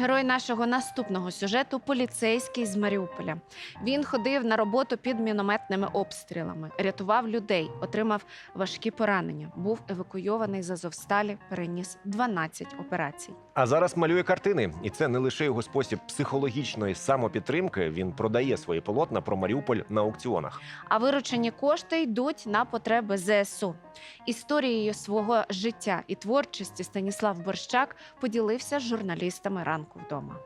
Герой нашого наступного сюжету поліцейський з Маріуполя. Він ходив на роботу під мінометними обстрілами, рятував людей, отримав важкі поранення. Був евакуйований з Азовсталі, переніс 12 операцій. А зараз малює картини, і це не лише його спосіб психологічної самопідтримки. Він продає свої полотна про Маріуполь на аукціонах. А виручені кошти йдуть на потреби ЗСУ. Історією свого життя і творчості Станіслав Борщак поділився з журналістами ранку вдома.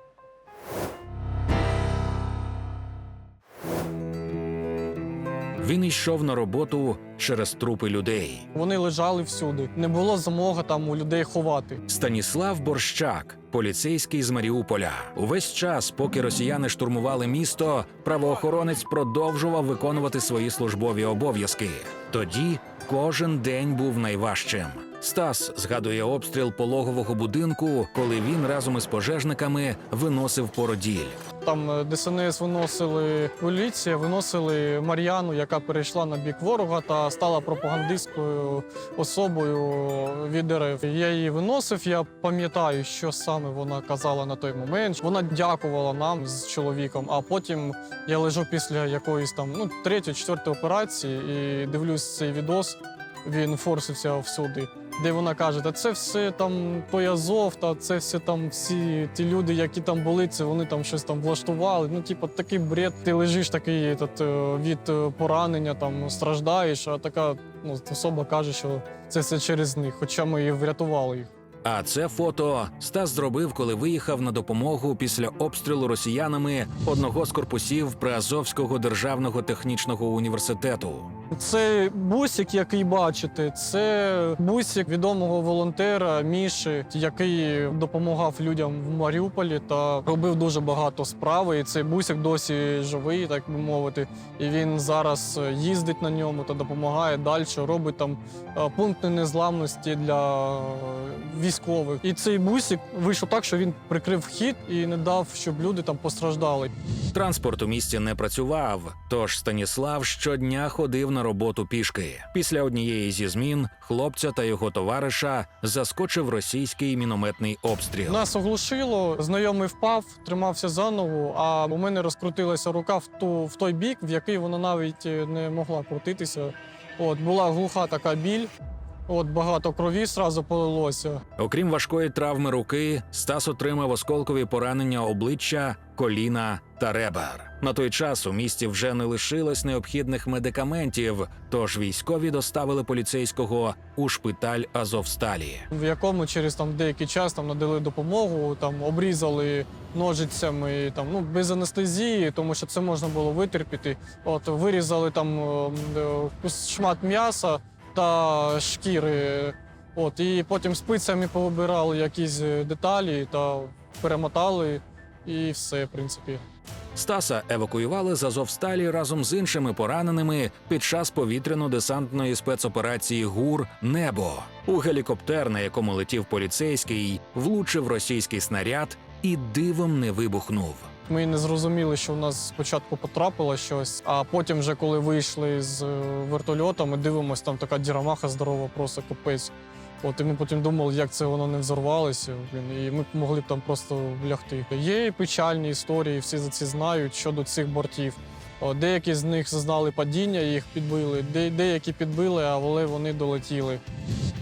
Він йшов на роботу через трупи людей. Вони лежали всюди. Не було змоги там у людей ховати. Станіслав Борщак, поліцейський з Маріуполя. Увесь час, поки росіяни штурмували місто, правоохоронець продовжував виконувати свої службові обов'язки. Тоді кожен день був найважчим. Стас згадує обстріл пологового будинку, коли він разом із пожежниками виносив породіль. Там е, ДСНС виносили поліція, виносили Мар'яну, яка перейшла на бік ворога та стала пропагандистською особою від РФ. Я її виносив. Я пам'ятаю, що саме вона казала на той момент. Вона дякувала нам з чоловіком. А потім я лежу після якоїсь там ну третьої, четвертої операції і дивлюсь цей відос. Він форсився всюди. Де вона каже, та це все там той Азов, та це все там всі ті люди, які там були, це вони там щось там влаштували. Ну, типу, такий бред. Ти лежиш такий этот, е, від е, поранення, там страждаєш, а така ну, особа каже, що це все через них, хоча ми і врятували їх. А це фото Стас зробив, коли виїхав на допомогу після обстрілу росіянами одного з корпусів Приазовського державного технічного університету. Це бусик, який бачите, це бусик відомого волонтера Міші, який допомагав людям в Маріуполі та робив дуже багато справи. І цей бусик досі живий, так би мовити. І він зараз їздить на ньому та допомагає далі, робить там е, пункти незламності для військових. І цей бусик вийшов так, що він прикрив вхід і не дав, щоб люди там постраждали. Транспорт у місті не працював, тож Станіслав щодня ходив на роботу пішки. Після однієї зі змін хлопця та його товариша заскочив російський мінометний обстріл. Нас оглушило, знайомий впав, тримався за ногу, а у мене розкрутилася рука в ту в той бік, в який вона навіть е, не могла крутитися. От була глуха така біль. От багато крові зразу полилося. Окрім важкої травми руки, Стас отримав осколкові поранення обличчя, коліна та ребер. На той час у місті вже не лишилось необхідних медикаментів, тож військові доставили поліцейського у шпиталь Азовсталі. В якому через там деякий час там надали допомогу, там обрізали ножицями, там ну без анестезії, тому що це можна було витерпіти. От вирізали там е, е, шмат м'яса та шкіри. От і потім спицями повибирали якісь е, деталі та перемотали, і все, в принципі. Стаса евакуювали з Азовсталі разом з іншими пораненими під час повітряно-десантної спецоперації ГУР Небо. У гелікоптер, на якому летів поліцейський, влучив російський снаряд і дивом не вибухнув. Ми не зрозуміли, що в нас спочатку потрапило щось, а потім, вже коли вийшли з е, вертольота, ми дивимося, там така дірамаха здорова, просто капець. От і ми потім думали, як це воно не взорвалося. Він І ми могли б там просто лягти. Є печальні історії, всі за ці знають щодо цих бортів. Деякі з них зазнали падіння, їх підбили, деякі підбили, але вони долетіли.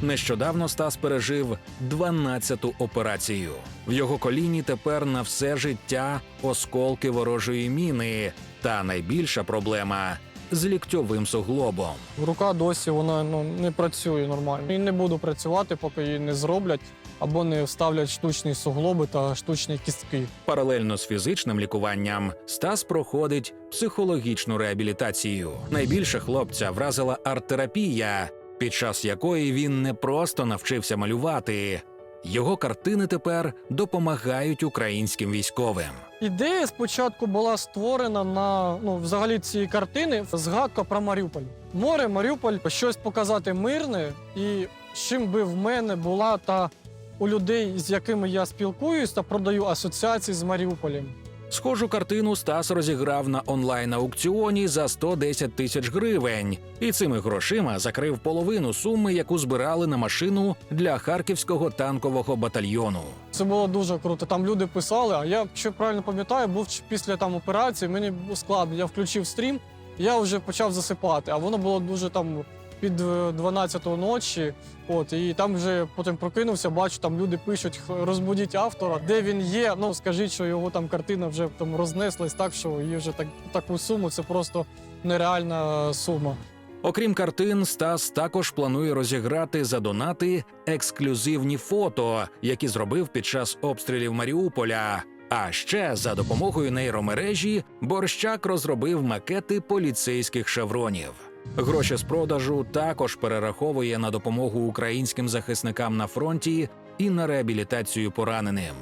Нещодавно Стас пережив 12-ту операцію. В його коліні тепер на все життя осколки ворожої міни. Та найбільша проблема з ліктьовим суглобом. Рука досі вона ну, не працює нормально. І не буду працювати, поки її не зроблять або не вставлять штучні суглоби та штучні кістки. Паралельно з фізичним лікуванням Стас проходить психологічну реабілітацію. Найбільше хлопця вразила арт-терапія, під час якої він не просто навчився малювати. Його картини тепер допомагають українським військовим. Ідея спочатку була створена на ну, взагалі ці картини. Згадка про Маріуполь. Море, Маріуполь, щось показати мирне, і чим би в мене була та у людей, з якими я спілкуюсь та продаю асоціації з Маріуполем. Схожу картину Стас розіграв на онлайн-аукціоні за 110 тисяч гривень, і цими грошима закрив половину суми, яку збирали на машину для харківського танкового батальйону. Це було дуже круто. Там люди писали, а я, якщо правильно пам'ятаю, був після там операції, мені було складно. Я включив стрім, я вже почав засипати, а воно було дуже там під е, 12 ночі. От, і там вже потім прокинувся, бачу, там люди пишуть, «Х- розбудіть автора, де він є. Ну скажіть, що його там картина вже там рознеслась так, що її вже так, таку суму, це просто нереальна сума. Окрім картин, Стас також планує розіграти за донати ексклюзивні фото, які зробив під час обстрілів Маріуполя. А ще за допомогою нейромережі Борщак розробив макети поліцейських шевронів. Гроші з продажу також перераховує на допомогу українським захисникам на фронті і на реабілітацію пораненим.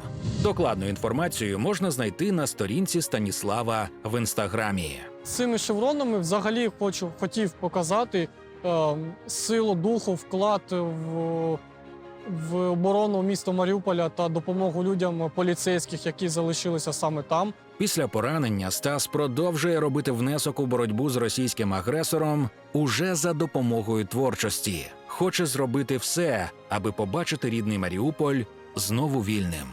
Докладну інформацію можна знайти на сторінці Станіслава в інстаграмі. Цими шевронами взагалі хочу хотів показати е, силу духу, вклад в, в оборону міста Маріуполя та допомогу людям поліцейських, які залишилися саме там. Після поранення Стас продовжує робити внесок у боротьбу з російським агресором уже за допомогою творчості. Хоче зробити все, аби побачити рідний Маріуполь знову вільним.